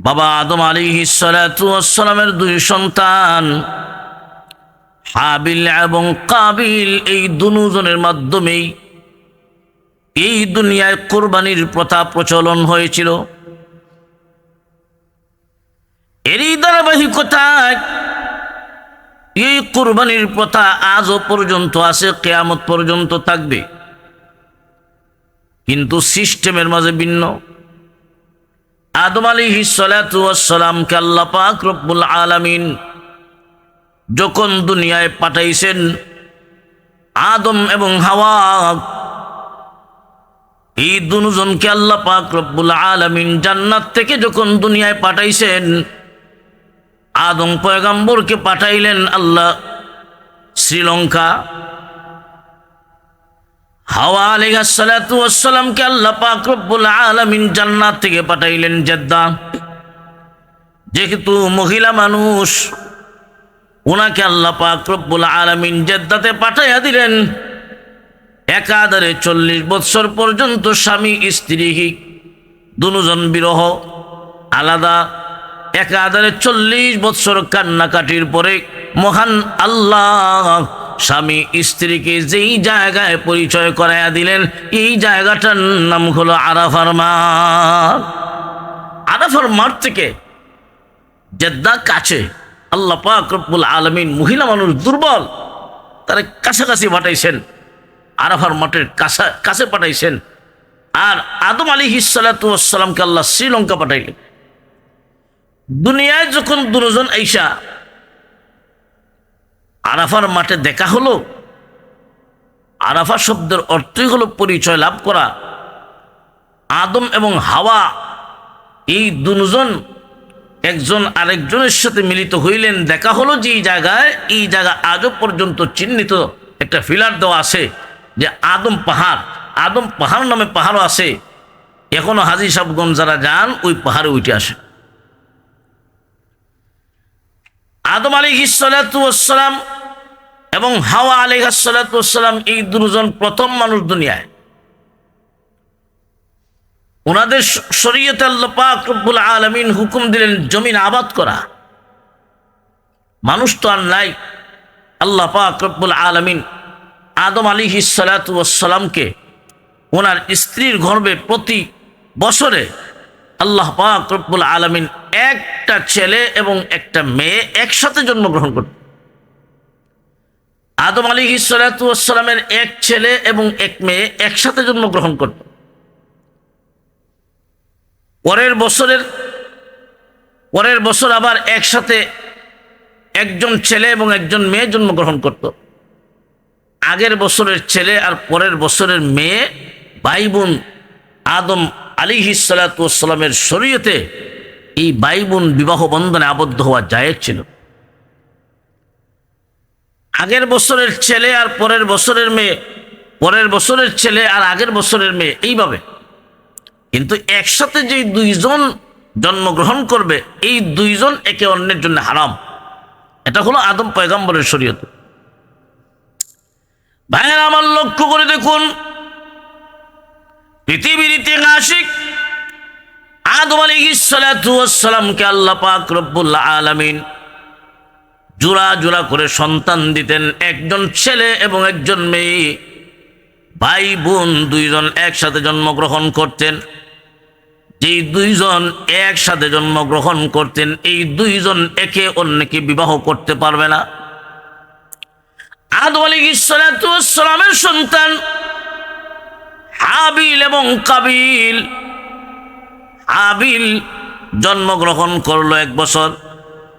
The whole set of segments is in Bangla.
বাবা আদম আলী সালামের দুই সন্তান, হাবিল এবং কাবিল, এই দুজনের মাধ্যমেই এই দুনিয়ায় কোরবানির প্রথা প্রচলন হয়েছিল। এরই ধারাবাহিকতায় এই কোরবানির প্রথা আজও পর্যন্ত আছে, কেয়ামত পর্যন্ত থাকবে। কিন্তু সিস্টেমের মাঝে ভিন্ন। আদম আলী সালামকে আল্লাহ পাক রব্বুল আলামিন যখন দুনিয়ায় পাঠাইছেন, আদম এবং হাওয়া, এই দুজনকে আল্লাহ রব্বুল আলামিন জান্নাত থেকে যখন দুনিয়ায় পাঠাইছেন, আদম পয়গাম্বরকে পাঠাইলেন আল্লাহ শ্রীলঙ্কা হাওয়া আলাইসালামকে আল্লাহ পাক রব্বুল আলামিন জান্নাত থেকে পাঠাইলেন জেদ্দা। যেহেতু মহিলা মানুষ ওনাকে আল্লাহ পাক রব্বুল আলামিন জেদ্দাতে পাঠাইয়া দিলেন। একাধারে চল্লিশ বৎসর পর্যন্ত স্বামী, স্ত্রী, দুজন বিরহ, আলাদা। একাধারে চল্লিশ বৎসর কান্নাকাটির পরে মহান আল্লাহ স্বামী স্ত্রীকে যেই জায়গায় পরিচয় করাইয়া দিলেন, এই জায়গাটার নাম হলো আরাফার মাঠ আরাফার মাঠ থেকে জেদ্দা কাছে আল্লাহ পাক রব্বুল আলমিন মহিলা মানুষ দুর্বল, তারা কাছাকাছি পাঠাইছেন। আরাফার মাঠের কাছা কাছে পাঠাইছেন। আর আদম আলী হিসালাতামকে আল্লাহ শ্রীলঙ্কা পাঠাইলেন। দুনিয়ায় যখন দুজন আইসা আরাফার মাঠে দেখা হলো, আরাফা শব্দের অর্থই হলো পরিচয় লাভ করা। আদম এবং হাওয়া এই দুজন, একজন আরেকজনের সাথে মিলিত হইলেন। দেখা হলো যে এই জায়গায়, এই জায়গা আজও পর্যন্ত চিহ্নিত একটা ফিলার দেওয়া আছে যে আদম পাহাড়। আদম পাহাড় নামে পাহাড়ও আছে। এখনও হাজি সাহেবগঞ্জ যারা যান, ওই পাহাড়ে উঠে আসে আদম আলী সালাম এবং হাওয়া আলী সালাম এই দুজন প্রথম মানুষ দুনিয়ায়। ওনাদের শরীয়ত আল্লাপাক রব্বুল আলমিন হুকুম দিলেন জমিন আবাদ করা। মানুষ তো আর নাই। আল্লাহ পাক রব্বুল আলমিন আদম আলী সালাতামকে ওনার স্ত্রীর গর্বে প্রতি বছরে আল্লাহ পাক রব্বুল আলমিন একটা ছেলে এবং একটা মেয়ে একসাথে জন্মগ্রহণ করত আদম আলী সালাতামের এক ছেলে এবং এক মেয়ে একসাথে জন্মগ্রহণ করত পরের বছরের, পরের বছর আবার একসাথে একজন ছেলে এবং একজন মেয়ে জন্মগ্রহণ করত। আগের বছরের ছেলে আর পরের বছরের মেয়ে ভাই বোন আদম আলী হিসালাতামের শরীয়তে এই ভাই বোন বিবাহ বন্ধনে আবদ্ধ হওয়া জায়েজ ছিল। আগের বছরের ছেলে আর পরের বছরের মেয়ে, পরের বছরের ছেলে আর আগের বছরের মেয়ে, এইভাবে। কিন্তু একসাথে যে দুইজন জন্মগ্রহণ করবে, এই দুইজন একে অন্যের জন্য হারাম। এটা হলো আদম পয়গাম্বরের শরীয়ত। ভাইয়ের, আমার লক্ষ্য করে দেখুন পৃথিবীর ইতিহাসিক আদম আলী সালামকে আল্লাহ পাক রব্বুল্লাহ আলমিন জোড়া জোড়া করে সন্তান দিতেন। একজন ছেলে এবং একজন মেয়ে। ভাই, বোন দুইজন একসাথে জন্মগ্রহণ করতেন। যেই দুইজন একসাথে জন্মগ্রহণ করতেন, এই দুইজন একে অন্যকে বিবাহ করতে পারবে না। আদম আলী ইসালামের সন্তান হাবিল এবং কাবিল। হাবিল জন্মগ্রহণ করল এক বছর,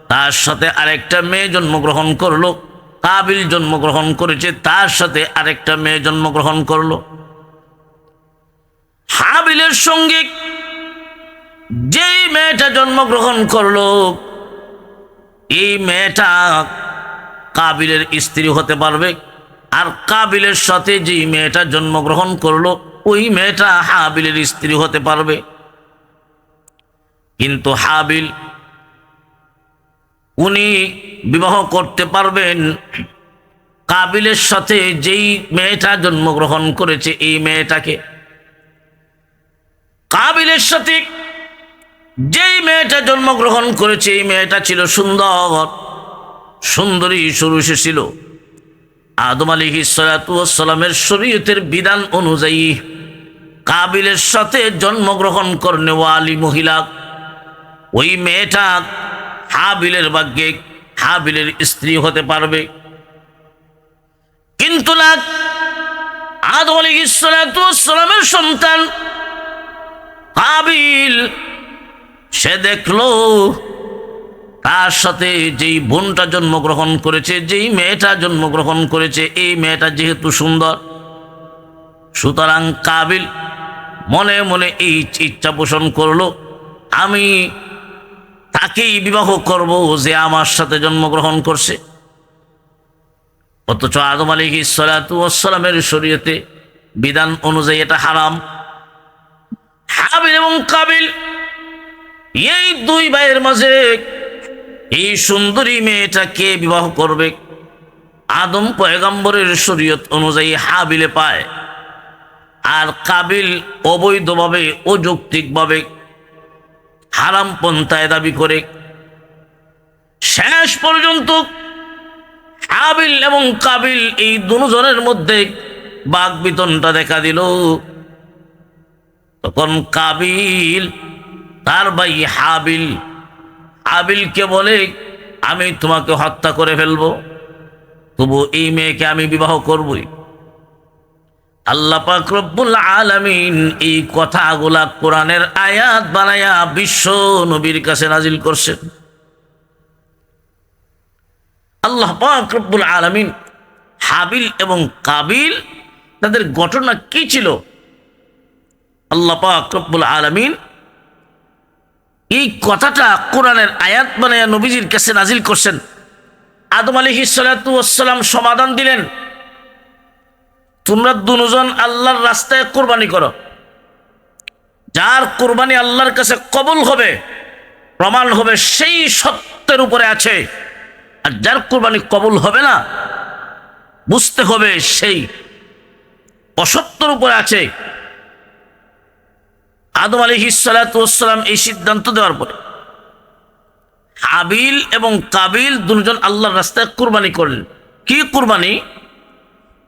তার সাথে আরেকটা মেয়ে জন্মগ্রহণ করল। কাবিল জন্মগ্রহণ করেছে, তার সাথে আরেকটা মেয়ে জন্মগ্রহণ করল। হাবিলের সঙ্গে যেই মেয়েটা জন্মগ্রহণ করল, এই মেয়েটা কাবিলের স্ত্রী হতে পারবে। আর কাবিলের সাথে যেই মেয়েটা জন্মগ্রহণ করল ওই মেয়েটা হাবিলের স্ত্রী হতে পারবে। কিন্তু হাবিল, উনি বিবাহ করতে পারবেন। কাবিলের সাথে যেই মেয়েটা জন্মগ্রহণ করেছে, এই মেয়েটাকে। কাবিলের সাথে যেই মেয়েটা জন্মগ্রহণ করেছে, এই মেয়েটা ছিল সুন্দর, সুন্দরী, সুরুষে ছিল। আদম আলী সালামের শরীয়তের বিধান অনুযায়ী কাবিলের সাথে জন্মগ্রহণ করনেওয়ালি মহিলা, ওই মেয়েটা হাবিলের ভাগ্যে হাবিলের স্ত্রী হতে পারবে। কিন্তু না, আদম আলী সালামের সন্তান হাবিল সে দেখল তার সাথে যেই বোনটা জন্মগ্রহণ করেছে, যেই মেয়েটা জন্মগ্রহণ করেছে, এই মেয়েটা যেহেতু সুন্দর, সুতরাং কাবিল মনে মনে এই ইচ্ছা পোষণ করল, আমি তাকেই বিবাহ করব যে আমার সাথে জন্মগ্রহণ করছে। অথচ আদম আলী সালাতামের শরীয়তে বিধান অনুযায়ী এটা হারাম। হাবিল এবং কাবিল এই দুই ভাইয়ের মাঝে এই সুন্দরী মেয়েটা কে বিবাহ করবে। আদম পয়গম্বরের শরীয়ত অনুযায়ী হাবিলে পায়। আর কাবিল অবৈধভাবে, অযৌক্তিকভাবে হারাম পন্থায় দাবি করে। শেষ পর্যন্ত হাবিল এবং কাবিল এই দুজনের মধ্যে বাঘ বিতনটা দেখা দিল। তখন কাবিল, তার ভাই হাবিল হাবিলকে বলে, আমি তোমাকে হত্যা করে ফেলব। তবু এই মেয়েকে আমি বিবাহ করবই। আল্লাহ পাক রব্বুল আলামিন এই কথাগুলা কোরআনের আয়াত বানায়া বিশ্ব নবীর কাছে নাজিল করছেন। আল্লাহ পাক রব্বুল আলামিন হাবিল এবং কাবিল, তাদের ঘটনা কি ছিল? আল্লাহ পাক রব্বুল আলামিন এই কথাটা কোরআনের আয়াত বানায়া নবীজির কাছে নাজিল করছেন। আদম আলী সালাম সমাধান দিলেন। তোমরা দুজন আল্লাহর রাস্তায় কোরবানি করো। যার কোরবানি আল্লাহর কাছে কবুল হবে, প্রমাণ হবে সেই সত্যের উপরে আছে। আর যার কোরবানি কবুল হবে না, বুঝতে হবে সেই অসত্যর উপরে আছে। আদম আলী সালাম এই সিদ্ধান্ত দেওয়ার পরে হাবিল এবং কাবিল দুজন আল্লাহর রাস্তায় কোরবানি করলেন। কি কোরবানি?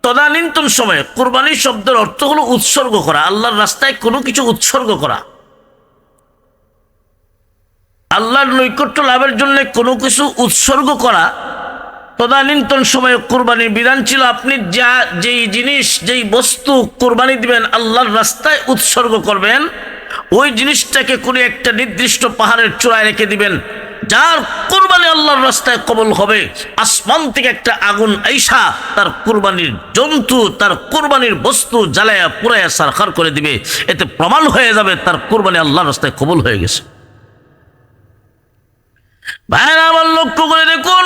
তদানীন্তন সময়ে কোরবানি শব্দের অর্থ হলো উৎসর্গ করা, আল্লাহর রাস্তায় কোনো কিছু উৎসর্গ করা। আল্লাহর নৈকট্য লাভের জন্য কোনো কিছু উৎসর্গ করা। তদানীন্তন সময়ে কোরবানির বিধান ছিল, আপনি যা, যেই জিনিস, যেই বস্তু কোরবানি দিবেন, আল্লাহর রাস্তায় উৎসর্গ করবেন ওই জিনিসটাকে কোনো একটা নির্দিষ্ট পাহাড়ের চূড়ায় রেখে দিবেন, যার কোরবানি আল্লাহর রাস্তায় কবল হবে। আসমান থেকে একটা আগুন আইসা তার কোরবানির জন্তু, তার কোরবানির বস্তু জ্বালায়া পুরায়া সারখার করে দিবে। এতে প্রমাণ হয়ে যাবে তার কোরবানি আল্লাহর রাস্তায় কবল হয়ে গেছে। ভাইরা আমার লক্ষ্য করে দেখুন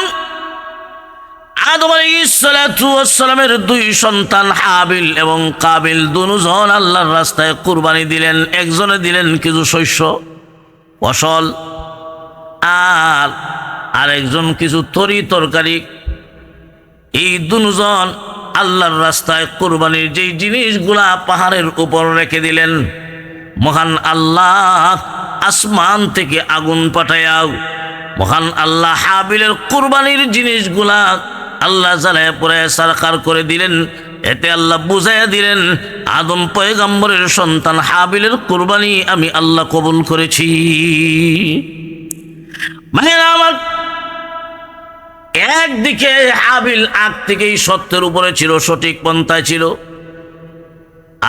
আদম আলাইসালামের দুই সন্তান হাবিল এবং কাবিল, দুজন আল্লাহর রাস্তায় কুরবানি দিলেন, একজনে দিলেন কিছু শস্য, ফসল, আর আরেকজন কিছু তরি তরকারি। এই দুজন আল্লাহর রাস্তায় কোরবানির যেই জিনিসগুলা পাহাড়ের উপর রেখে দিলেন, মহান আল্লাহ আসমান থেকে আগুন পাঠায়াও, মহান আল্লাহ হাবিলের কোরবানির জিনিসগুলা আল্লাহ জ্বালায় পরে সারকার করে দিলেন, এতে আল্লাহ বুঝাইয়া দিলেন, আদম পয়গম্বরের সন্তান হাবিলের কোরবানি আমি আল্লাহ কবুল করেছি। মায়েরা আমার, একদিকে হাবিল আগ থেকেই সত্যের উপরে ছিল, সঠিক পন্থায় ছিল,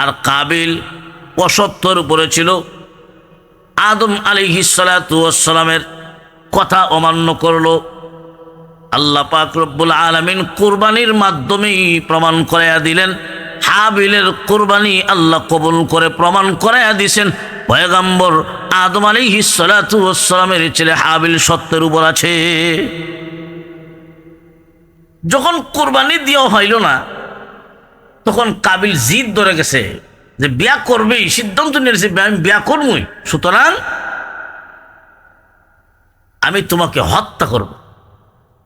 আর কাবিল অসত্যর উপরে ছিল। আদম আলী হিসালামের কথা অমান্য করল আল্লাহ পাক রব্বুল আলমিন কোরবানির মাধ্যমেই প্রমাণ করাইয়া দিলেন, হাবিলের কোরবানি আল্লাহ কবুল করে প্রমাণ করাইয়া দিছেন। পয়গাম্বর আদম আলী হিসালামের ছেলে হাবিল সত্যের উপর আছে। যখন কোরবানি দেওয়া হইল না, তখন কাবিল জিদ ধরে গেছে যে, বিয়া করবেই, সিদ্ধান্ত নিয়েছে, আমি বিয়া করবই। সুতরাং আমি তোমাকে হত্যা করব।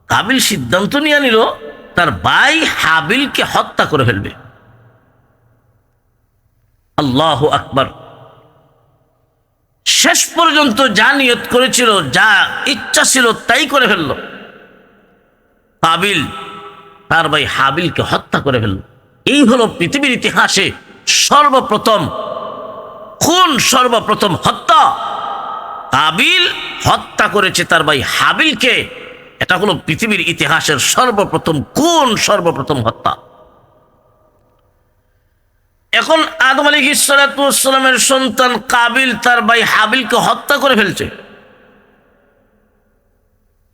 কাবিল সিদ্ধান্ত নিয়ে নিল, তার ভাই হাবিলকে হত্যা করে ফেলবে। আল্লাহ আকবর। শেষ পর্যন্ত যা নিয়ত করেছিল, যা ইচ্ছা ছিল তাই করে ফেলল। কাবিল, তার ভাই হাবিলকে হত্যা করে ফেলল। এই হলো পৃথিবীর ইতিহাসে সর্বপ্রথম, খুন সর্বপ্রথম হত্যা। কাবিল হত্যা করেছে তার ভাই হাবিলকে। এটা হলো পৃথিবীর ইতিহাসের সর্বপ্রথম, কোন সর্বপ্রথম হত্যা? এখন আদম আলী ইসালাতামের সন্তান কাবিল তার ভাই হাবিলকে হত্যা করে ফেলছে।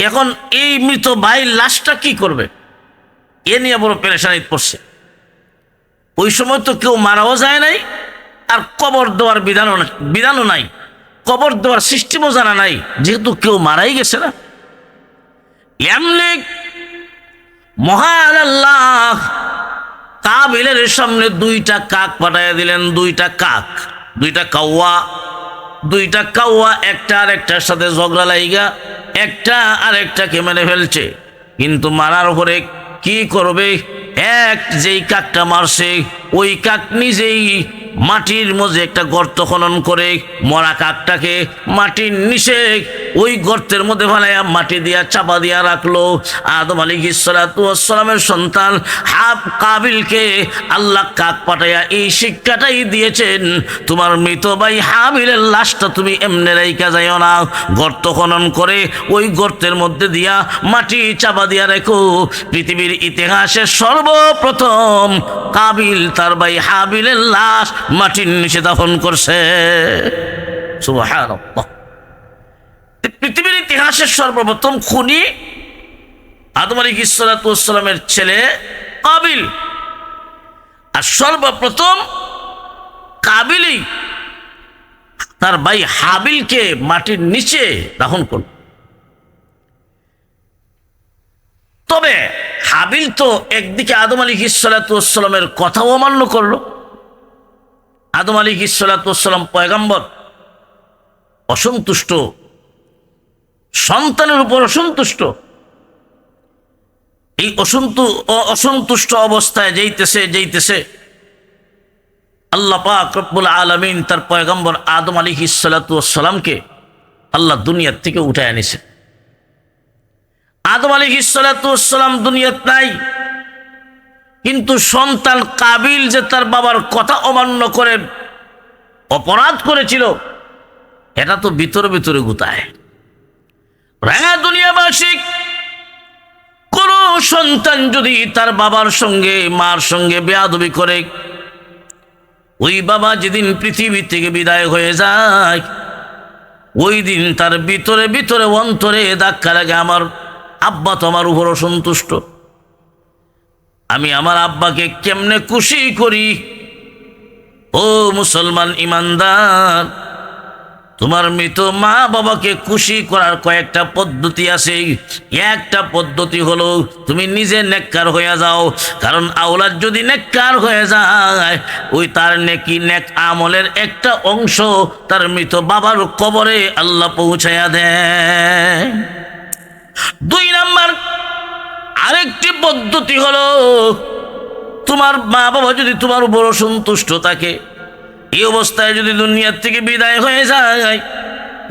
এখন এই মৃত ভাই লাশটা কি করবে? এ নিয়ে বড় পেরেশানি পড়ছে। ওই সময় তো কেউ মারাও যায় নাই, আর কবর দেওয়ার বিধানও বিধানও নাই, কবর দেওয়ার সিস্টেমও জানা নাই, যেহেতু কেউ মারাই গেছে না। কাবিলের সামনে দুইটা কাক পাঠাইয়া দিলেন, দুইটা কাক, দুইটা কাউয়া দুইটা কাউয়া একটা আর একটার সাথে ঝগড়া লাইগা, একটা আর একটাকে মেরে ফেলছে। কিন্তু মারার পরে কি করবে? এক যেই কাকটা মারছে, ওই কাক নিজেই মাটির মধ্যে একটা গর্ত খনন করে মরা কাকটাকে মাটির নিচে ওই গর্তের মধ্যে ফেলাইয়া মাটি দিয়া চাপা দিয়া রাখল। আদম আলী ইসালাতামের সন্তান হাব কাবিলকে আল্লাহ কাক পাঠাইয়া এই শিক্ষাটাই দিয়েছেন, তোমার মৃত ভাই হাবিলের লাশটা তুমি এমনি রাইকা যাইও না। গর্ত খনন করে ওই গর্তের মধ্যে দিয়া মাটি চাপা দিয়া রেখো। পৃথিবীর ইতিহাসে সর্বপ্রথম কাবিল তার ভাই হাবিলের লাশ মাটির নিচে দাফন করছে। পৃথিবীর ইতিহাসের সর্বপ্রথম খুনি আদম আলী ইসালাতামের ছেলে কাবিল। আর সর্বপ্রথম কাবিলই তার ভাই হাবিলকে মাটির নিচে দাহন করল। তবে হাবিল তো একদিকে আদম আলী ইসালাতামের কথাও অমান্য করল আদম আলী ইসালাতাম পয়গাম্বর অসন্তুষ্ট, সন্তানের উপর অসন্তুষ্ট। এই অসন্তু অসন্তুষ্ট অবস্থায় যেইতেছে যেইতেছে, আল্লাহ পাক রব্বুল আলমিন তার পয়গম্বর আদম আলী সালাতামকে আল্লাহ দুনিয়ার থেকে উঠে আনিছে। আদম আলী সালাতাম দুনিয়াত নাই। কিন্তু সন্তান কাবিল যে তার বাবার কথা অমান্য করে অপরাধ করেছিল, এটা তো ভিতরে ভিতরে গুতায়। হ্যাঁ দুনিয়াবাসী, কোন সন্তান যদি তার বাবার সঙ্গে, মার সঙ্গে বেয়াদবি করে, ওই বাবা যেদিন পৃথিবী থেকে বিদায় হয়ে যায়, ওই দিন তার ভিতরে ভিতরে অন্তরে ধাক্কা লাগে, আমার আব্বা তো আমার উপর অসন্তুষ্ট আমি আমার আব্বাকে কেমনে খুশি করি? ও মুসলমান ইমানদার, তোমার মৃত মা বাবাকে খুশি করার কয়েকটা পদ্ধতি আছে। একটা পদ্ধতি হলো, তুমি নিজে নেককার হয়ে যাও। কারণ আওলাদ যদি নেককার হয়ে যায়, ওই তার নেকি নেক আমলের একটা অংশ তার মৃত বাবার কবরে আল্লাহ পৌঁছায়া দেয়। দুই নাম্বার আরেকটি পদ্ধতি হলো, তোমার মা বাবা যদি তোমার উপর সন্তুষ্ট থাকে, এই অবস্থায় যদি দুনিয়ার থেকে বিদায় হয়ে যায়,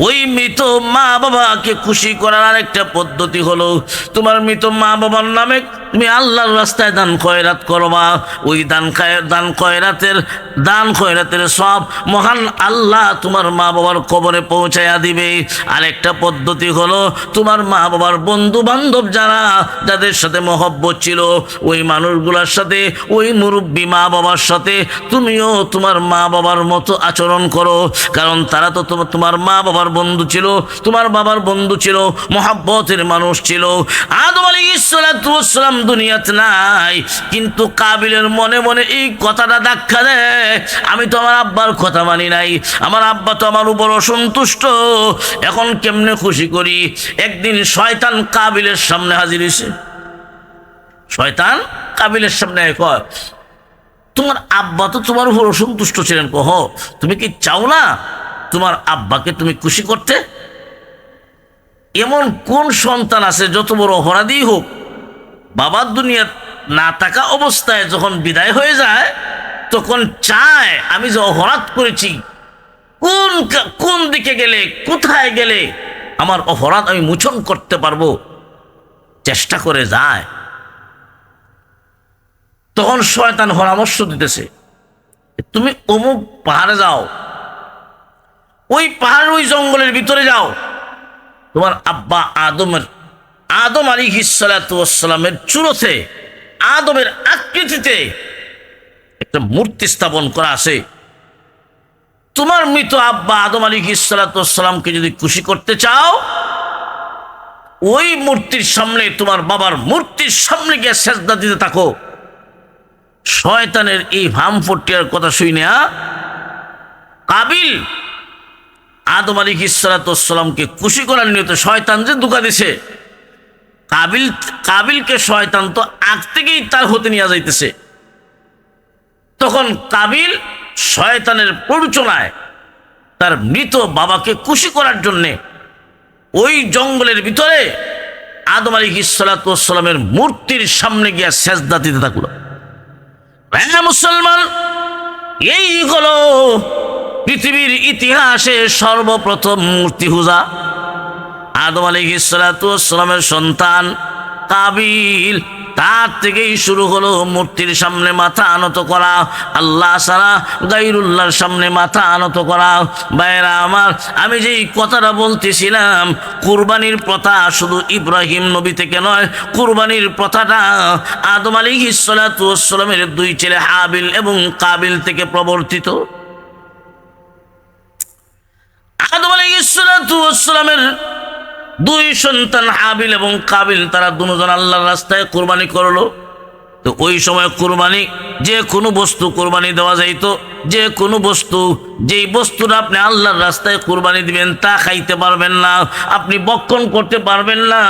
ওই মৃত মা বাবাকে খুশি করার আরেকটা পদ্ধতি হলো, তোমার মৃত মা বাবার নামে তুমি আল্লাহর রাস্তায় দান খয়রাত করবা। ওই দান দান খয়রাতের দান খয়রাতের সব মহান আল্লাহ তোমার মা বাবার কবরে পৌঁছাইয়া দিবে। আরেকটা পদ্ধতি হলো, তোমার মা বাবার বন্ধু বান্ধব যারা, যাদের সাথে মহব্বত ছিল, ওই মানুষগুলোর সাথে, ওই মুরব্বী মা বাবার সাথে তুমিও তোমার মা বাবার মতো আচরণ করো। কারণ তারা তো তোমার তোমার মা বাবার বন্ধু ছিল, তোমার বাবার বন্ধু ছিল, মহাব্বতের মানুষ ছিল। আদম আলী ইসালাম দুনিয়াতে নাই, কিন্তু কাবিলের মনে মনে এই কথাটা ধাক্কা দেয়, আমি তো আমার আব্বার কথা মানি নাই, আমার আব্বা তো আমার উপর অসন্তুষ্ট, এখন কেমনে খুশি করি? একদিন শয়তান কাবিলের সামনে হাজির হয়েছে। শয়তান কাবিলের সামনে তোমার আব্বা তো তোমার উপর অসন্তুষ্ট ছিলেন কহ, তুমি কি চাও না তোমার আব্বাকে তুমি খুশি করতে? এমন কোন সন্তান আছে যত বড় অপরাধী হোক বাবার দুনিয়া না থাকা অবস্থায় যখন বিদায় হয়ে যায়, তখন চায়, আমি যে অপরাধ করেছি, কোন কোন দিকে গেলে, কোথায় গেলে আমার অপরাধ আমি মোচন করতে পারব? চেষ্টা করে যায়। তখন শয়তান পরামর্শ দিতেছে, তুমি অমুক পাহাড়ে যাও, ওই পাহাড়, ওই জঙ্গলের ভিতরে যাও। তোমার আব্বা আদমের আদম আলী হিসালামের চুরোতে আদমের আকৃতিতে একটা মূর্তি স্থাপন করা আছে। তোমার মৃত আব্বা আদম আলী হিসালামকে যদি খুশি করতে চাও, ওই মূর্তির সামনে, তোমার বাবার মূর্তির সামনে গিয়ে সেজদা দিতে থাকো। শয়তানের এই ভাম ফটিয়ার কথা শুনে কাবিল আদম আলী ইসালাতামকে খুশি করার নিয়ত শয়তান যে দুকা দিছে কাবিল, কাবিলকে শয়তান তো আগ থেকেই তার হতে নিয়ে যাইতেছে। তখন কাবিল শয়তানের প্ররোচনায় তার মৃত বাবাকে খুশি করার জন্যে ওই জঙ্গলের ভিতরে আদম আলী ইসালাতামের মূর্তির সামনে গিয়া সেজদা দিতে থাকল। হ্যাঁ মুসলমান, এই হলো পৃথিবীর ইতিহাসে সর্বপ্রথম মূর্তি পূজা। আদম আলী ইসালাতামের সন্তান কাবিল। তার থেকেই শুরু হলো মূর্তির সামনে মাথা আনত করা। আল্লাহ সারা গাইরুল্লাহর সামনে মাথা আনত করা। বাইরা আমার, আমি যেই কথাটা বলতেছিলাম, কুরবানির প্রথা শুধু ইব্রাহিম নবী থেকে নয়, কুরবানির প্রথাটা আদম আলী ইসালাতামের দুই ছেলে হাবিল এবং কাবিল থেকে প্রবর্তিত। আদম আলী ইসালাতামের দুই সন্তান হাবিল এবং কাবিল, তারা দুজন আল্লাহর রাস্তায় কোরবানি করল। তো ওই সময় কোরবানি, যে কোনো বস্তু কোরবানি দেওয়া যাইতো, যে কোনো বস্তু যেই বস্তুটা আপনি আল্লাহর রাস্তায় কোরবানি দিবেন, তা খাইতে পারবেন না, আপনি বক্ষণ করতে পারবেন না,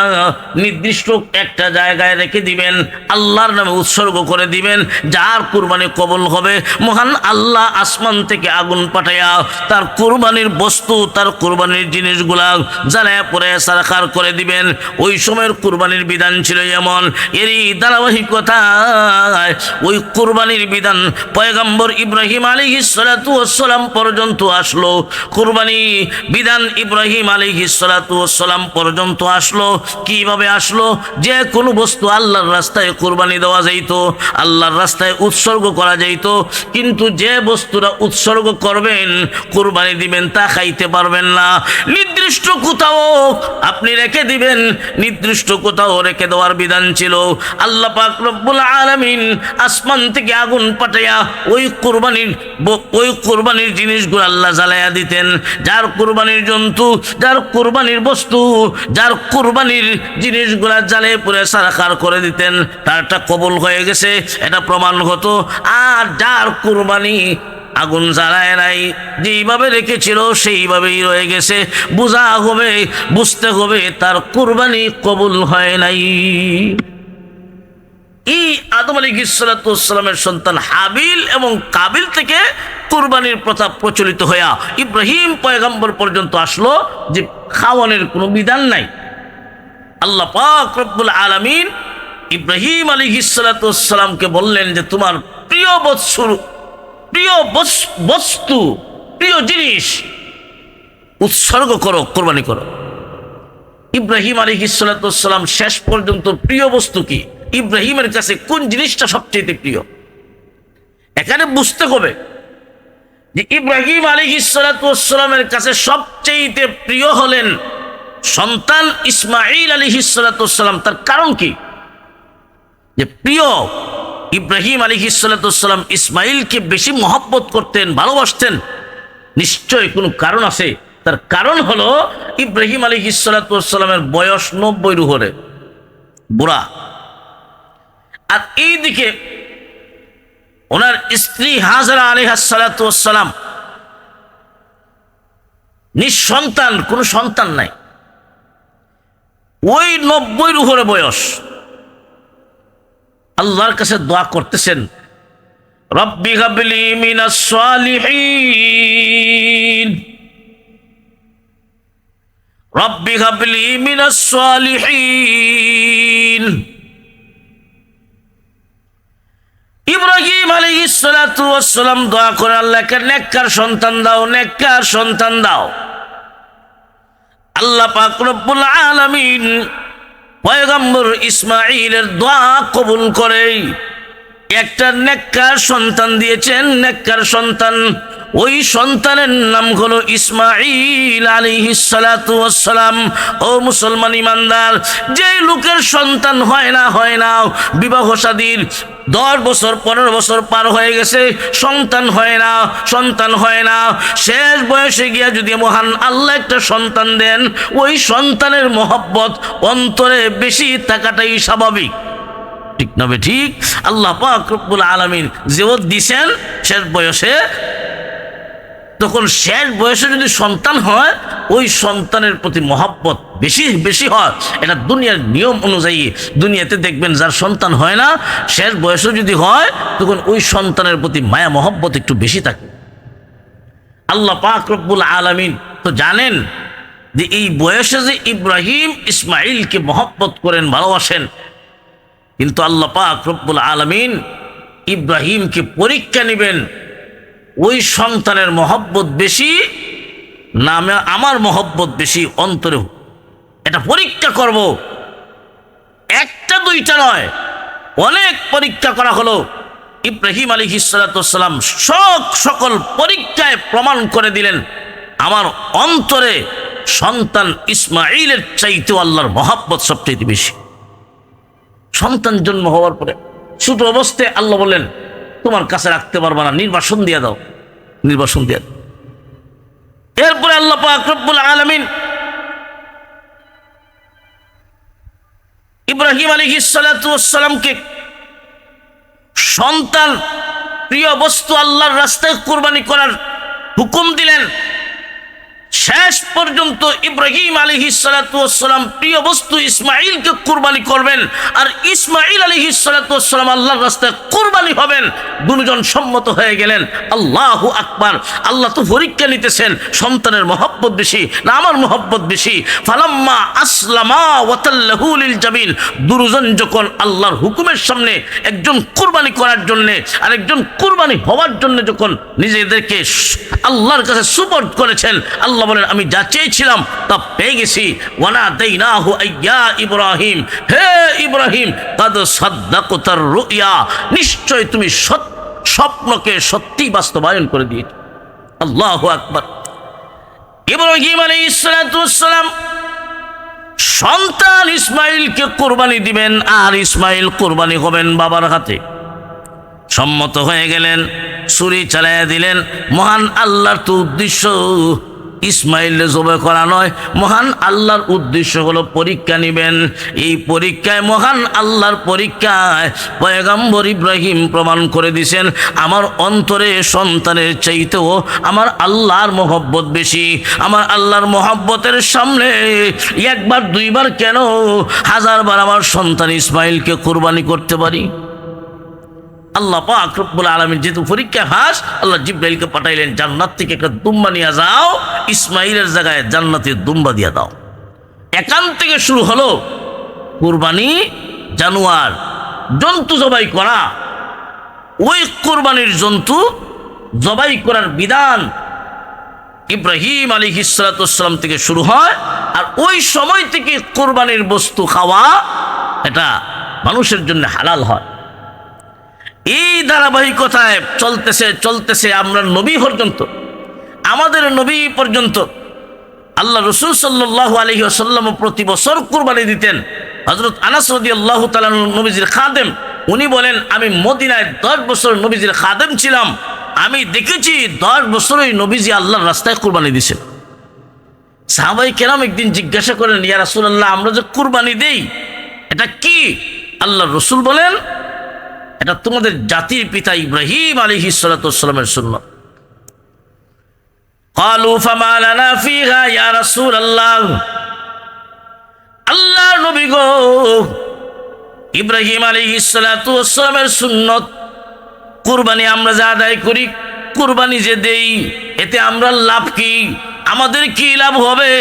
নির্দিষ্ট একটা জায়গায় রেখে দিবেন, আল্লাহর নামে উৎসর্গ করে দিবেন, যার কোরবানি কবল হবে, মহান আল্লাহ আসমান থেকে আগুন পাঠাইয়া তার কোরবানির বস্তু, তার কোরবানির জিনিসগুলা জ্বালায় পরে সারাকার করে দিবেন। ওই সময়ের কোরবানির বিধান ছিল এমন, এরই ধারাবাহিকতায় ওই কোরবানির বিধান পয়গম্বর ইব্রাহিম আলী সালাম পর্যন্ত আসলো, কোরবানি বিধান ইব্রাহিম আলী সালাম পর্যন্ত আসলো। কীভাবে আসলো? যে কোনো বস্তু আল্লাহর রাস্তায় কোরবানি দেওয়া যাইতো, আল্লাহর রাস্তায় উৎসর্গ করা যাইত, কিন্তু যে বস্তুটা উৎসর্গ করবেন, কোরবানি দিবেন তা খাইতে পারবেন না। নির্দিষ্ট কোথাও আপনি রেখে দিবেন, নির্দিষ্ট কোথাও রেখে দেওয়ার বিধান ছিল। আল্লাহ পাক আলামিন আসমান থেকে আগুন পাঠাইয়া ওই কোরবানির ওই কোরবানির জিনিসগুলো আল্লাহ জ্বালাইয়া দিতেন। যার কুরবানির জন্তু, যার কোরবানির বস্তু, যার কোরবানির জিনিসগুলা জ্বালিয়ে পুরে সারাকার করে দিতেন, তারটা কবল হয়ে গেছে, এটা প্রমাণ হতো। আর যার কুরবানি আগুন জ্বালায় নাই, যেইভাবে রেখেছিল সেইভাবেই রয়ে গেছে। বোঝা হবে, বুঝতে হবে, তার কুরবানি কবুল হয় নাই। এই আদম আলী ইসালাতামের সন্তান হাবিল এবং কাবিল থেকে কুরবানির প্রথা প্রচলিত হইয়া ইব্রাহিম পয়গম্বর পর্যন্ত আসলো যে খাওয়ানোর কোনো বিধান নাই। আল্লাহ পাক রব্বুল আলামিন ইব্রাহিম আলী ইসালাতামকে বললেন যে, তোমার প্রিয় বৎসুর, প্রিয় বস- বস্তু, প্রিয় জিনিস উৎসর্গ করো, কোরবানি করো। ইব্রাহিম আলী ইসালাতাম শেষ পর্যন্ত প্রিয় বস্তু কি? ইব্রাহিমের কাছে কোন জিনিসটা সবচেয়ে প্রিয়? এখানে বুঝতে হবে যে ইব্রাহিম আলী ইসালাতামের কাছে সবচেয়ে প্রিয় হলেন সন্তান ইসমাইল আলী ইসালাতাম তার কারণ কি? যে প্রিয় ইব্রাহিম আলী ইসালাতাম ইসমাইলকে বেশি মহব্বত করতেন, ভালোবাসতেন। নিশ্চয় কোনো কারণ আছে। তার কারণ হলো ইব্রাহিম আলী ইসালাতামের বয়স নব্বই রুহরে বুড়া। আর এইদিকে ওনার স্ত্রী হাজরা আলী হাসালাতাম নিঃসন্তান, কোনো সন্তান নাই। ওই নব্বই রুহরে বয়স। আল্লাহর কাছে দোয়া করতেছেন, রব্বি হাবলি মিনাস সালিহিন। রব্বি হাবলি মিনাস সালিহিন। ইব্রাহিম আলী ইসালাতাম দোয়া করে আল্লাহকে নেককার সন্তান দাও, নেককার সন্তান দাও। আল্লাহ পাক রব্বুল আলামিন পয়গম্বর ইসমাইলের দোয়া কবুল করে একটা নেককার সন্তান দিয়েছেন, নেককার সন্তান ওই সন্তানের নাম হলো ইসমাইল আলিহিসালাম ও মুসলমান ইমানদার যে লোকের সন্তান হয় না হয় না। বিবাহ সাদীর দশ বছর, পনেরো বছর পার হয়ে গেছে, সন্তান হয় না, সন্তান হয় না। শেষ বয়সে গিয়া যদি মহান আল্লাহ একটা সন্তান দেন, ওই সন্তানের মহব্বত অন্তরে বেশি থাকাটাই স্বাভাবিক। ঠিক নবে ঠিক? আল্লাহ পাক রব্বুল আলমিন যেও দিছেন, শেষ বয়সে তখন শেষ বয়সে যদি সন্তান হয়, ওই সন্তানের প্রতি মহাব্বত বেশি বেশি হয়। এটা দুনিয়ার নিয়ম অনুযায়ী দুনিয়াতে দেখবেন যার সন্তান হয় না, শেষ বয়সে যদি হয়, তখন ওই সন্তানের প্রতি মায়া, মহব্বত একটু বেশি থাকে। আল্লাহ পাক রব্বুল আলমিন তো জানেন যে এই বয়সে যে ইব্রাহিম ইসমাইলকে মহব্বত করেন, ভালোবাসেন, কিন্তু আল্লাহ পাক রব্বুল আলমিন ইব্রাহিমকে পরীক্ষা নেবেন ওই সন্তানের মহব্বত বেশি, না আমার মহব্বত বেশি, অন্তরে এটা পরীক্ষা করব। একটা দুইটা নয়, অনেক পরীক্ষা করা হলো। ইব্রাহিম আলী হিসালাম সব সকল পরীক্ষায় প্রমাণ করে দিলেন, আমার অন্তরে সন্তান ইসমাইলের চাইতেও আল্লাহর মহাব্বত সবচাইতে বেশি। সন্তান জন্ম হওয়ার পরে, ছোট অবস্থায় আল্লাহ বলেন তোমার কাছে রাখতে পারবা না। নির্বাসন দিয়ে দাও। নির্বাসন দিয়ে দাও। এরপরে আল্লাহ আকরবুল আলমিন ইব্রাহিম আলী সালামকে সন্তান, প্রিয় বস্তু আল্লাহর রাস্তায় কোরবানি করার হুকুম দিলেন। শেষ পর্যন্ত ইব্রাহিম আলী সালাম প্রিয় বস্তু ইসমাইলকে কুরবানি করবেন। আর ইসমাইল আলী সালাম আল্লাহর রাস্তায় কুরবানি হবেন। দুজন সম্মত হয়ে গেলেন, আল্লাহ আকবার, আল্লাহ তো পরীক্ষা নিতেছেন, সন্তানের মহব্বত বেশি, না আমার মহব্বত বেশি। ফালাম্মা আসলামা ওয়াতাল্লাহুল জামিন। দুজন যখন আল্লাহর হুকুমের সামনে একজন কুরবানি করার জন্যে আর একজন কুরবানি হওয়ার জন্য যখন নিজেদেরকে আল্লাহর কাছে সুপোর্ট করেছেন, আল্লাহ বলেন, আমি যা চেয়েছিলাম তা পেয়ে গেছি। ওয়ানা দেইনাহু আইয়া ইব্রাহিম। হে ইব্রাহিম, কাদ সাদ্দাকতার রুইয়া, নিশ্চয় তুমি সৎ স্বপ্নকে সত্যি বাস্তবায়ন করে দিয়েছ। আল্লাহু আকবার। ইব্রাহিম আলাইহিস সালাম সন্তান ইসমাইলকে কোরবানি দিবেন, আর ইসমাইল কোরবানি হবেন বাবার হাতে। সম্মত হয়ে গেলেন, ছুরি চালাইয়া দিলেন। মহান আল্লাহর তো উদ্দেশ্য। ইসমাইলে জবে করা নয়। মহান আল্লাহর উদ্দেশ্য হলো পরীক্ষা নেবেন। এই পরীক্ষায় মহান আল্লাহর পরীক্ষায় পয়গম্বর ইব্রাহিম প্রমাণ করে দিছেন, আমার অন্তরে সন্তানের চাইতেও আমার আল্লাহর মহব্বত বেশি। আমার আল্লাহর মহব্বতের সামনে একবার, দুইবার কেন হাজারবার আমার সন্তান ইসমাইলকে কোরবানি করতে পারি? আল্লাহ পাক রব্বুল আলমীর যেহেতু পরীক্ষা হাস, আল্লাহ জিব্রাইলকে পাঠাইলেন, জান্নাত থেকে একটা দুম্বা নিয়ে যাও ইসমাইলের জায়গায় জান্নাতের দুম্বা দিয়ে দাও। একান থেকে শুরু হলো কুরবানি, জানুয়ার জন্তু জবাই করা। ওই কোরবানির জন্তু জবাই করার বিধান ইব্রাহিম আলী হিসালাম থেকে শুরু হয়, আর ওই সময় থেকে কোরবানির বস্তু খাওয়া এটা মানুষের জন্য হালাল হয়। এই ধারাবাহিকতায় চলতেছে চলতেছে আমরা নবী পর্যন্ত, আমাদের নবী পর্যন্ত। আল্লাহ রসুল সাল্লাহ আলহি আসাল্লাম প্রতি বছর কুরবানি দিতেন। হজরত আনাস রদি আল্লাহ তালান নবীজির খাদেম, উনি বলেন, আমি মদিনায় দশ বছর নবীজির খাদেম ছিলাম। আমি দেখেছি দশ বছরই নবীজি আল্লাহর রাস্তায় কুরবানি দিছেন সাহাবাই কেরাম একদিন জিজ্ঞাসা করেন, ইয়া রাসুল্লাহ আমরা যে কুরবানি দেই, এটা কি? আল্লাহ রসুল বলেন এটা তোমাদের জাতির পিতা ইব্রাহিম আলী হিসালামের শূন্য আল্লাহ নবী গো, ইব্রাহিম আলী হিসালামের সুন্নত। কুরবানি আমরা যা আদায় করি, কুরবানি যে দেই, এতে আমরা লাভ কি? আমাদের কি লাভ হবে?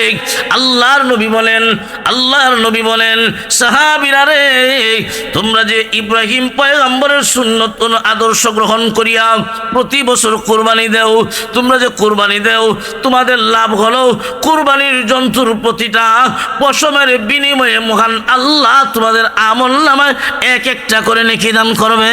আল্লাহর নবী বলেন, আল্লাহর নবী বলেন, সাহাবিরা রে, তোমরা যে ইব্রাহিম পয়গম্বরের সুন্নত আদর্শ গ্রহণ করিয়া প্রতি বছর কোরবানি দেও, তোমরা যে কোরবানি দেও, তোমাদের লাভ হলো কোরবানির জন্তুর প্রতিটা পশমের বিনিময়ে মহান আল্লাহ তোমাদের আমল নামায় এক একটা করে নেকি দান করবে।